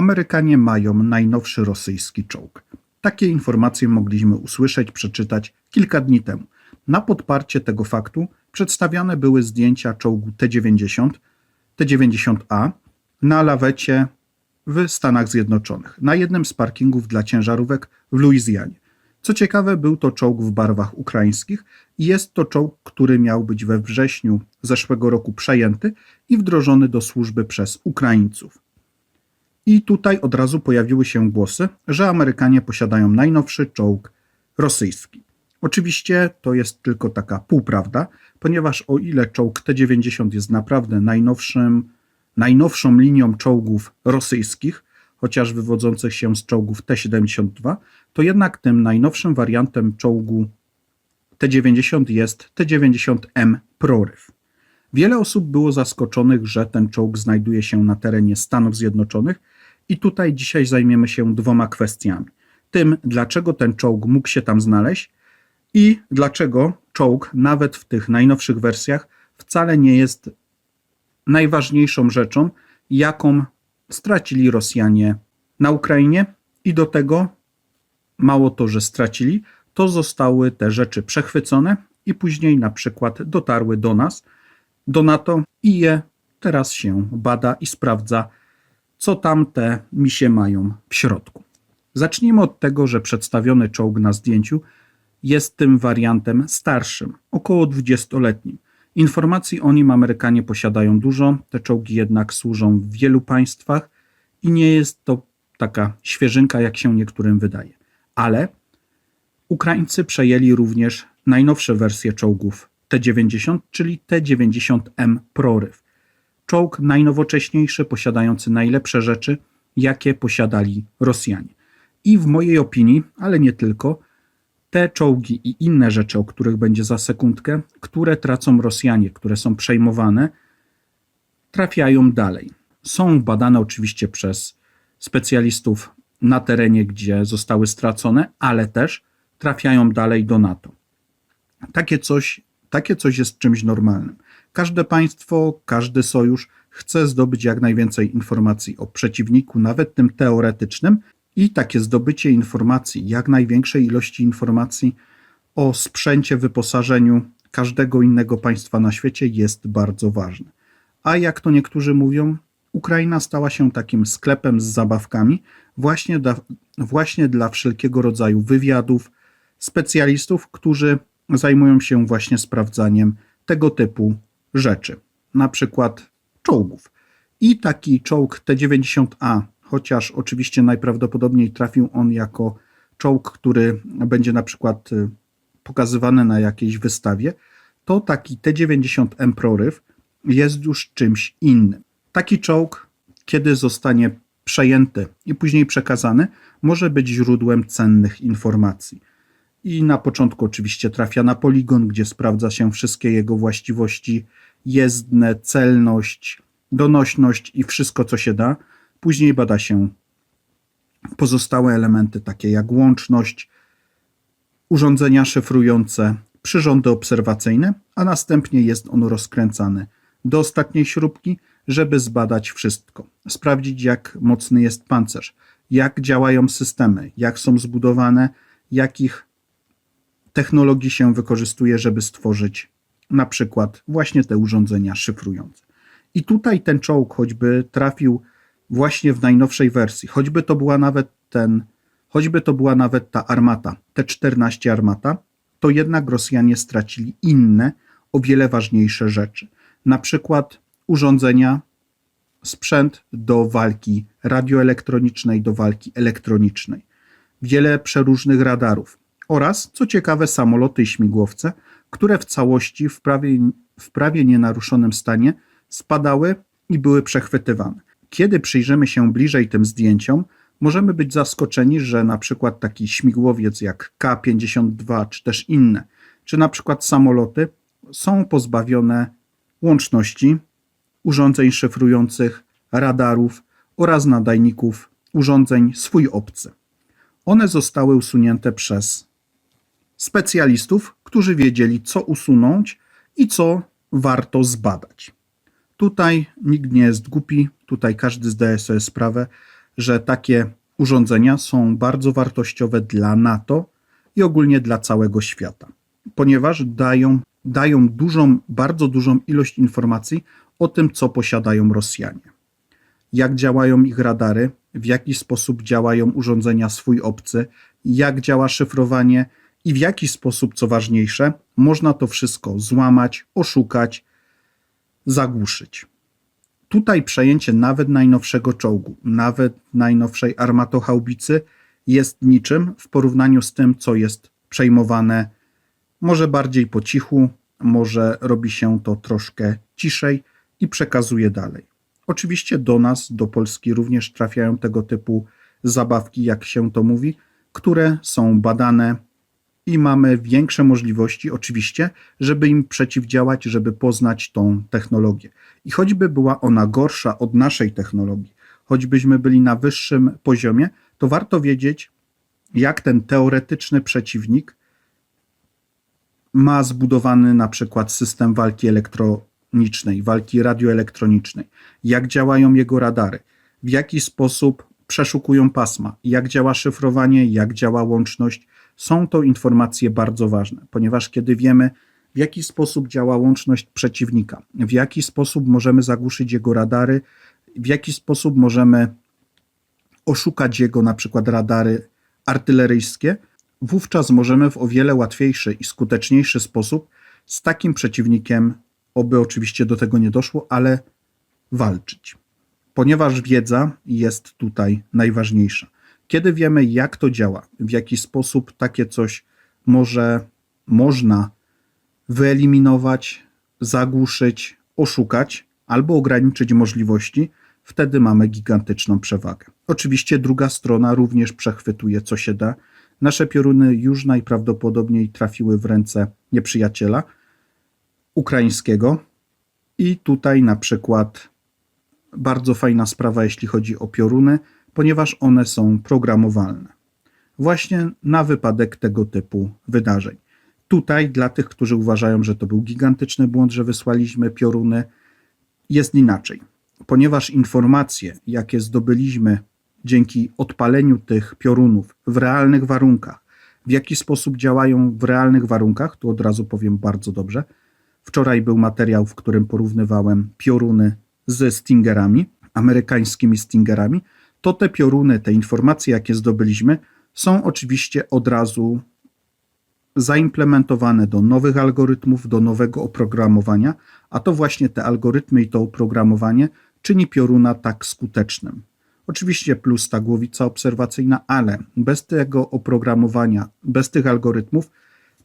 Amerykanie mają najnowszy rosyjski czołg. Takie informacje mogliśmy usłyszeć, przeczytać kilka dni temu. Na podparcie tego faktu przedstawiane były zdjęcia czołgu T-90, T-90A na lawecie w Stanach Zjednoczonych, na jednym z parkingów dla ciężarówek w Luizjanie. Co ciekawe, był to czołg w barwach ukraińskich i jest to czołg, który miał być we wrześniu zeszłego roku przejęty i wdrożony do służby przez Ukraińców. I tutaj od razu pojawiły się głosy, że Amerykanie posiadają najnowszy czołg rosyjski. Oczywiście to jest tylko taka półprawda, ponieważ o ile czołg T-90 jest naprawdę najnowszym, najnowszą linią czołgów rosyjskich, chociaż wywodzących się z czołgów T-72, to jednak tym najnowszym wariantem czołgu T-90 jest T-90M Proryw. Wiele osób było zaskoczonych, że ten czołg znajduje się na terenie Stanów Zjednoczonych i tutaj dzisiaj zajmiemy się dwoma kwestiami. Tym, dlaczego ten czołg mógł się tam znaleźć i dlaczego czołg, nawet w tych najnowszych wersjach, wcale nie jest najważniejszą rzeczą, jaką stracili Rosjanie na Ukrainie i do tego mało to, że stracili, to zostały te rzeczy przechwycone i później na przykład dotarły do nas, do NATO i je teraz się bada i sprawdza, co tam te misie mają w środku. Zacznijmy od tego, że przedstawiony czołg na zdjęciu jest tym wariantem starszym, około 20-letnim. Informacji o nim Amerykanie posiadają dużo, te czołgi jednak służą w wielu państwach i nie jest to taka świeżynka, jak się niektórym wydaje. Ale Ukraińcy przejęli również najnowsze wersje czołgów T-90, czyli T-90M Proryw. Czołg najnowocześniejszy, posiadający najlepsze rzeczy, jakie posiadali Rosjanie. I w mojej opinii, ale nie tylko, te czołgi i inne rzeczy, o których będzie za sekundkę, które tracą Rosjanie, które są przejmowane, trafiają dalej. Są badane oczywiście przez specjalistów na terenie, gdzie zostały stracone, ale też trafiają dalej do NATO. Takie coś, takie coś jest czymś normalnym. Każde państwo, każdy sojusz chce zdobyć jak najwięcej informacji o przeciwniku, nawet tym teoretycznym, i takie zdobycie informacji, jak największej ilości informacji o sprzęcie, wyposażeniu każdego innego państwa na świecie jest bardzo ważne. A jak to niektórzy mówią, Ukraina stała się takim sklepem z zabawkami właśnie dla, właśnie dla wszelkiego rodzaju wywiadów, specjalistów, którzy zajmują się właśnie sprawdzaniem tego typu rzeczy, na przykład czołgów. I taki czołg T-90A chociaż oczywiście najprawdopodobniej trafił on jako czołg, który będzie na przykład y, pokazywany na jakiejś wystawie, to taki T-90M Proryw jest już czymś innym. Taki czołg, kiedy zostanie przejęty i później przekazany, może być źródłem cennych informacji. I na początku oczywiście trafia na poligon, gdzie sprawdza się wszystkie jego właściwości jezdne, celność, donośność i wszystko, co się da. Później bada się pozostałe elementy, takie jak łączność, urządzenia szyfrujące, przyrządy obserwacyjne, a następnie jest on rozkręcany do ostatniej śrubki, żeby zbadać wszystko. Sprawdzić, jak mocny jest pancerz, jak działają systemy, jak są zbudowane, jakich technologii się wykorzystuje, żeby stworzyć na przykład właśnie te urządzenia szyfrujące. I tutaj ten czołg, choćby trafił właśnie w najnowszej wersji, choćby to była nawet ten, choćby to była nawet ta armata, T-14 armata, to jednak Rosjanie stracili inne, o wiele ważniejsze rzeczy. Na przykład urządzenia, sprzęt do walki radioelektronicznej, do walki elektronicznej, wiele przeróżnych radarów oraz, co ciekawe, samoloty i śmigłowce, które w całości w prawie, w prawie nienaruszonym stanie spadały i były przechwytywane. Kiedy przyjrzymy się bliżej tym zdjęciom, możemy być zaskoczeni, że na przykład taki śmigłowiec jak K-52 czy też inne, czy na przykład samoloty są pozbawione łączności, urządzeń szyfrujących, radarów oraz nadajników urządzeń swój obcy. One zostały usunięte przez specjalistów, którzy wiedzieli, co usunąć i co warto zbadać. Tutaj nikt nie jest głupi, tutaj każdy zdaje sobie sprawę, że takie urządzenia są bardzo wartościowe dla NATO i ogólnie dla całego świata, ponieważ dają, dają dużą, bardzo dużą ilość informacji o tym, co posiadają Rosjanie. Jak działają ich radary, w jaki sposób działają urządzenia swój obcy, jak działa szyfrowanie i w jaki sposób, co ważniejsze, można to wszystko złamać, oszukać, zagłuszyć. Tutaj przejęcie nawet najnowszego czołgu, nawet najnowszej armatochaubicy jest niczym w porównaniu z tym, co jest przejmowane może bardziej po cichu, może robi się to troszkę ciszej i przekazuje dalej. Oczywiście do nas, do Polski również trafiają tego typu zabawki, jak się to mówi, które są badane i mamy większe możliwości, oczywiście, żeby im przeciwdziałać, żeby poznać tą technologię. I choćby była ona gorsza od naszej technologii, choćbyśmy byli na wyższym poziomie, to warto wiedzieć, jak ten teoretyczny przeciwnik ma zbudowany na przykład system walki elektronicznej, walki radioelektronicznej, jak działają jego radary, w jaki sposób przeszukują pasma, jak działa szyfrowanie, jak działa łączność. Są to informacje bardzo ważne, ponieważ kiedy wiemy, w jaki sposób działa łączność przeciwnika, w jaki sposób możemy zagłuszyć jego radary, w jaki sposób możemy oszukać jego na przykład radary artyleryjskie, wówczas możemy w o wiele łatwiejszy i skuteczniejszy sposób z takim przeciwnikiem, oby oczywiście do tego nie doszło, ale walczyć. Ponieważ wiedza jest tutaj najważniejsza. Kiedy wiemy, jak to działa, w jaki sposób takie coś może można wyeliminować, zagłuszyć, oszukać albo ograniczyć możliwości, wtedy mamy gigantyczną przewagę. Oczywiście druga strona również przechwytuje, co się da. Nasze pioruny już najprawdopodobniej trafiły w ręce nieprzyjaciela ukraińskiego. I tutaj na przykład bardzo fajna sprawa, jeśli chodzi o pioruny, ponieważ one są programowalne. Właśnie na wypadek tego typu wydarzeń. Tutaj, dla tych, którzy uważają, że to był gigantyczny błąd, że wysłaliśmy pioruny, jest inaczej. Ponieważ informacje, jakie zdobyliśmy dzięki odpaleniu tych piorunów w realnych warunkach, w jaki sposób działają w realnych warunkach, tu od razu powiem bardzo dobrze. Wczoraj był materiał, w którym porównywałem pioruny ze Stingerami, amerykańskimi Stingerami. To te pioruny, te informacje, jakie zdobyliśmy, są oczywiście od razu zaimplementowane do nowych algorytmów, do nowego oprogramowania, a to właśnie te algorytmy i to oprogramowanie czyni pioruna tak skutecznym. Oczywiście plus ta głowica obserwacyjna, ale bez tego oprogramowania, bez tych algorytmów,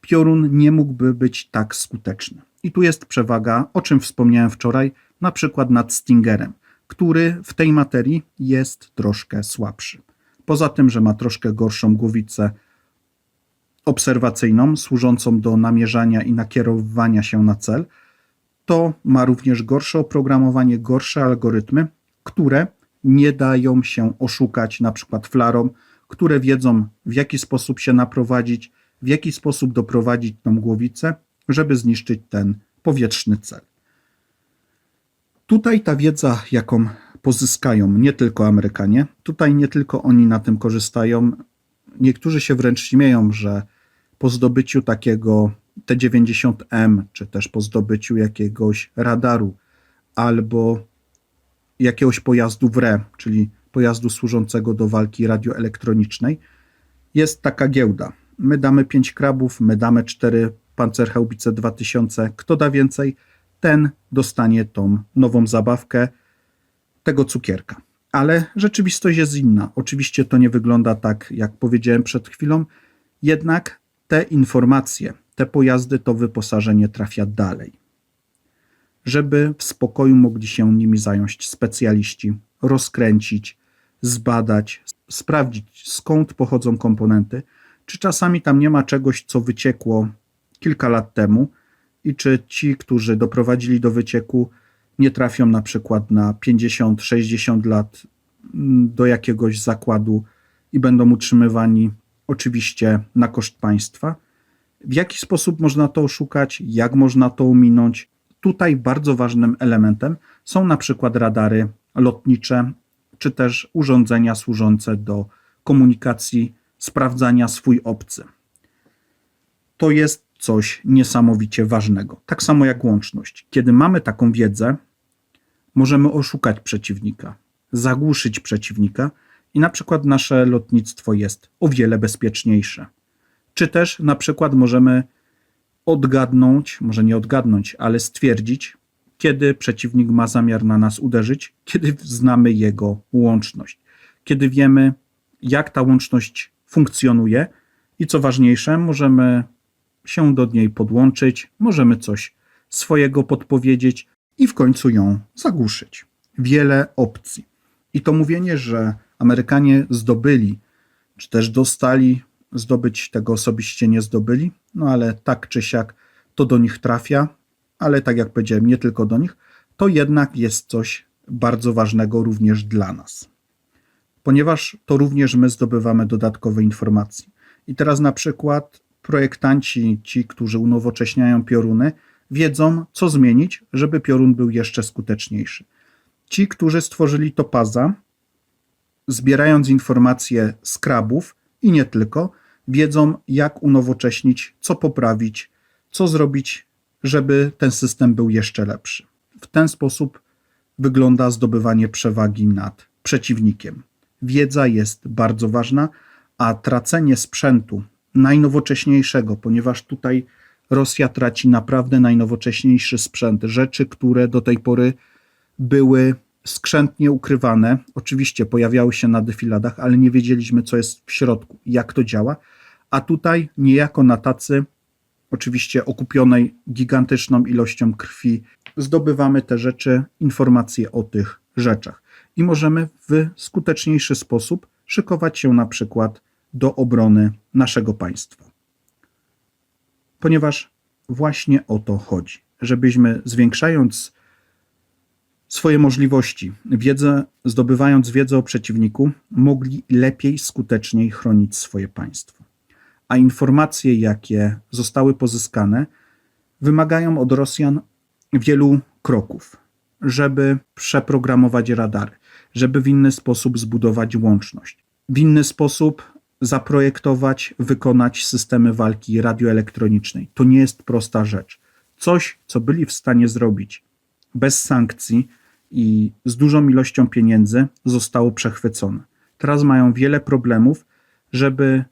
piorun nie mógłby być tak skuteczny. I tu jest przewaga, o czym wspomniałem wczoraj, na przykład nad Stingerem, który w tej materii jest troszkę słabszy. Poza tym, że ma troszkę gorszą głowicę obserwacyjną, służącą do namierzania i nakierowywania się na cel, to ma również gorsze oprogramowanie, gorsze algorytmy, które nie dają się oszukać na przykład flarom, które wiedzą w jaki sposób się naprowadzić, w jaki sposób doprowadzić tą głowicę, żeby zniszczyć ten powietrzny cel. Tutaj ta wiedza, jaką pozyskają nie tylko Amerykanie, tutaj nie tylko oni na tym korzystają. Niektórzy się wręcz śmieją, że po zdobyciu takiego T90M, czy też po zdobyciu jakiegoś radaru albo jakiegoś pojazdu WRE, czyli pojazdu służącego do walki radioelektronicznej, jest taka giełda. My damy 5 krabów, my damy 4 Panzerhaubice 2000. Kto da więcej, ten dostanie tą nową zabawkę tego cukierka. Ale rzeczywistość jest inna. Oczywiście to nie wygląda tak, jak powiedziałem przed chwilą, jednak te informacje, te pojazdy, to wyposażenie trafia dalej. Żeby w spokoju mogli się nimi zająć specjaliści, rozkręcić, zbadać, sprawdzić skąd pochodzą komponenty, czy czasami tam nie ma czegoś, co wyciekło kilka lat temu i czy ci, którzy doprowadzili do wycieku, nie trafią na przykład na 50-60 lat mm, do jakiegoś zakładu i będą utrzymywani oczywiście na koszt państwa. W jaki sposób można to oszukać, jak można to ominąć? Tutaj bardzo ważnym elementem są na przykład radary lotnicze, czy też urządzenia służące do komunikacji, sprawdzania swój obcy. To jest coś niesamowicie ważnego. Tak samo jak łączność. Kiedy mamy taką wiedzę, możemy oszukać przeciwnika, zagłuszyć przeciwnika i na przykład nasze lotnictwo jest o wiele bezpieczniejsze. Czy też na przykład możemy odgadnąć, może nie odgadnąć, ale stwierdzić, kiedy przeciwnik ma zamiar na nas uderzyć, kiedy znamy jego łączność, kiedy wiemy, jak ta łączność funkcjonuje i co ważniejsze, możemy się do niej podłączyć, możemy coś swojego podpowiedzieć i w końcu ją zagłuszyć. Wiele opcji. I to mówienie, że Amerykanie zdobyli, czy też dostali, zdobyć tego osobiście nie zdobyli, no ale tak czy siak to do nich trafia, ale tak jak powiedziałem, nie tylko do nich, to jednak jest coś bardzo ważnego również dla nas. Ponieważ to również my zdobywamy dodatkowe informacje. I teraz na przykład projektanci, ci, którzy unowocześniają pioruny, wiedzą, co zmienić, żeby piorun był jeszcze skuteczniejszy. Ci, którzy stworzyli topaza, zbierając informacje z krabów i nie tylko, wiedzą, jak unowocześnić, co poprawić, co zrobić, żeby ten system był jeszcze lepszy. W ten sposób wygląda zdobywanie przewagi nad przeciwnikiem. Wiedza jest bardzo ważna, a tracenie sprzętu najnowocześniejszego, ponieważ tutaj Rosja traci naprawdę najnowocześniejszy sprzęt, rzeczy, które do tej pory były skrzętnie ukrywane. Oczywiście pojawiały się na defiladach, ale nie wiedzieliśmy, co jest w środku, jak to działa. A tutaj, niejako na tacy, oczywiście okupionej gigantyczną ilością krwi, zdobywamy te rzeczy, informacje o tych rzeczach. I możemy w skuteczniejszy sposób szykować się na przykład do obrony naszego państwa. Ponieważ właśnie o to chodzi, żebyśmy zwiększając swoje możliwości, wiedzę, zdobywając wiedzę o przeciwniku, mogli lepiej, skuteczniej chronić swoje państwo. A informacje, jakie zostały pozyskane, wymagają od Rosjan wielu kroków, żeby przeprogramować radary, żeby w inny sposób zbudować łączność, w inny sposób zaprojektować, wykonać systemy walki radioelektronicznej. To nie jest prosta rzecz. Coś, co byli w stanie zrobić bez sankcji i z dużą ilością pieniędzy, zostało przechwycone. Teraz mają wiele problemów, żeby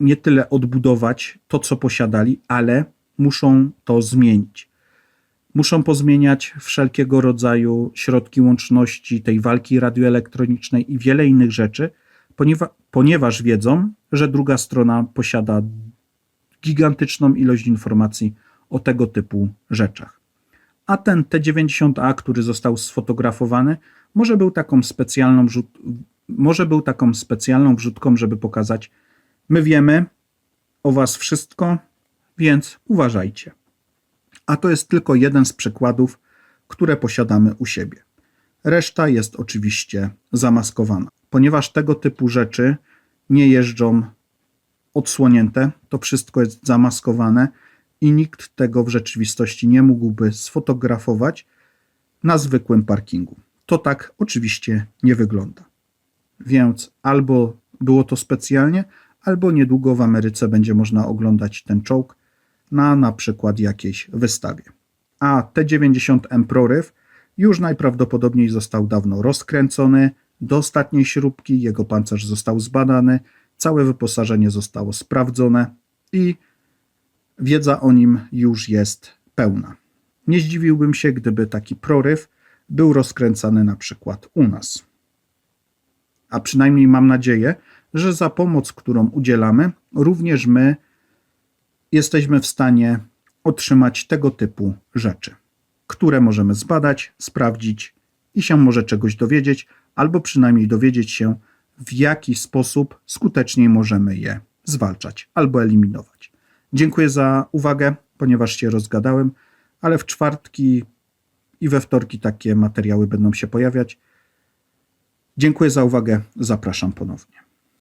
nie tyle odbudować to, co posiadali, ale muszą to zmienić. Muszą pozmieniać wszelkiego rodzaju środki łączności, tej walki radioelektronicznej i wiele innych rzeczy, ponieważ, wiedzą, że druga strona posiada gigantyczną ilość informacji o tego typu rzeczach. A ten T90A, który został sfotografowany, może był taką specjalną, może był taką specjalną wrzutką, żeby pokazać, my wiemy o was wszystko, więc uważajcie. A to jest tylko jeden z przykładów, które posiadamy u siebie. Reszta jest oczywiście zamaskowana ponieważ tego typu rzeczy nie jeżdżą odsłonięte, to wszystko jest zamaskowane i nikt tego w rzeczywistości nie mógłby sfotografować na zwykłym parkingu. To tak oczywiście nie wygląda. Więc albo było to specjalnie, albo niedługo w Ameryce będzie można oglądać ten czołg na na przykład jakiejś wystawie. A T-90M Proryw już najprawdopodobniej został dawno rozkręcony, do ostatniej śrubki jego pancerz został zbadany, całe wyposażenie zostało sprawdzone i wiedza o nim już jest pełna. Nie zdziwiłbym się, gdyby taki proryw był rozkręcany na przykład u nas. A przynajmniej mam nadzieję, że za pomoc, którą udzielamy, również my jesteśmy w stanie otrzymać tego typu rzeczy, które możemy zbadać, sprawdzić i się może czegoś dowiedzieć, albo przynajmniej dowiedzieć się, w jaki sposób skuteczniej możemy je zwalczać albo eliminować. Dziękuję za uwagę, ponieważ się rozgadałem, ale w czwartki i we wtorki takie materiały będą się pojawiać. Dziękuję za uwagę, zapraszam ponownie.